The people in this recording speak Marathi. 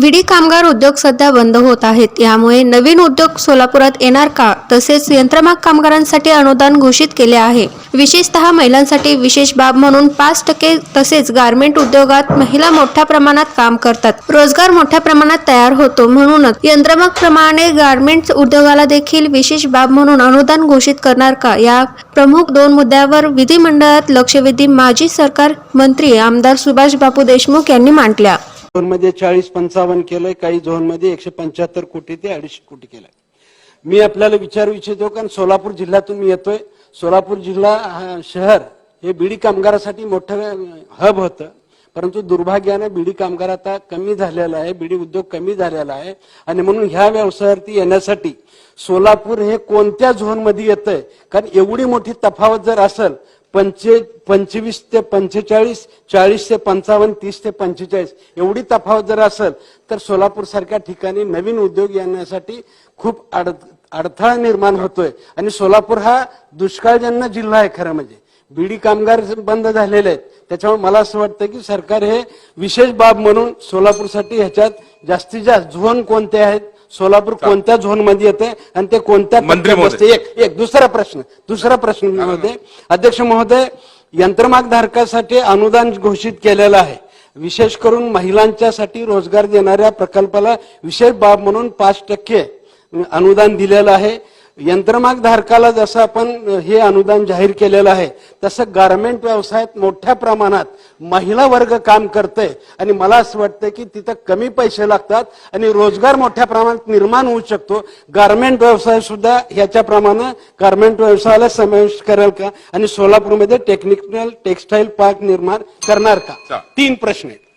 विडी कामगार उद्योग सध्या बंद होत आहेत. यामुळे नवीन उद्योग सोलापुरात येणार का? तसेच यंत्रमाग कामगारांसाठी अनुदान घोषित केले आहे. विशेषतः महिलांसाठी विशेष बाब म्हणून पाच टक्के तसेच गारमेंट उद्योगात महिला मोठ्या प्रमाणात काम करतात. रोजगार मोठ्या प्रमाणात तयार होतो म्हणूनच यंत्रमाग प्रमाणे गारमेंट उद्योगाला देखील विशेष बाब म्हणून अनुदान घोषित करणार का? या प्रमुख दोन मुद्द्यावर विधिमंडळात लक्षवेधी माजी सरकार मंत्री आमदार सुभाष बापू देशमुख यांनी मांडल्या. झोनमध्ये चाळीस पंचावन्न केलंय काही झोनमध्ये एकशे पंच्याहत्तर कोटी ते अडीचशे कोटी केलंय. मी आपल्याला विचारू इच्छितो कारण सोलापूर जिल्ह्यातून मी येतोय. सोलापूर जिल्हा शहर हे बीडी कामगारासाठी मोठं हब होतं. परंतु दुर्भाग्याने बीडी कामगार आता कमी झालेला आहे बीडी उद्योग कमी झालेला आहे. आणि म्हणून ह्या व्यवसायावरती येण्यासाठी सोलापूर हे कोणत्या झोनमध्ये येतंय? कारण एवढी मोठी तफावत जर असेल पंचे पंचवीस ते पंचेचाळीस चाळीस ते पंचावन्न तीस ते पंचेचाळीस. एवढी तफावत जर असेल तर सोलापूर सारख्या ठिकाणी नवीन उद्योग येण्यासाठी खूप अड अडथळा निर्माण होतोय. आणि सोलापूर हा दुष्काळजन्य जिल्हा आहे खरं म्हणजे. बीडी कामगार बंद झालेले आहेत. त्याच्यामुळे मला असं वाटतं की सरकार हे विशेष बाब म्हणून सोलापूरसाठी ह्याच्यात जास्तीत जास्त झोन कोणते आहेत? सोलापूर कोणत्या झोनमध्ये येते आणि ते कोणत्या बसते? एक एक दुसरा प्रश्न दुसरा प्रश्न महोदय अध्यक्ष महोदय यंत्रमाग धारकासाठी अनुदान घोषित केलेलं आहे. विशेष करून महिलांच्यासाठी रोजगार देणाऱ्या प्रकल्पाला विशेष बाब म्हणून पाच टक्के अनुदान दिलेलं आहे. यंत्रमाग धारकाला जसं आपण हे अनुदान जाहीर केलेलं आहे तसं गारमेंट व्यवसायात मोठ्या प्रमाणात महिला वर्ग काम करते आणि मला असं वाटतं की तिथं कमी पैसे लागतात आणि रोजगार मोठ्या प्रमाणात निर्माण होऊ शकतो. गारमेंट व्यवसाय सुद्धा ह्याच्याप्रमाणे गारमेंट व्यवसायाला समावेश करेल का? आणि सोलापूरमध्ये टेक्निकल टेक्सटाईल पार्क निर्माण करणार का? तीन प्रश्न आहेत.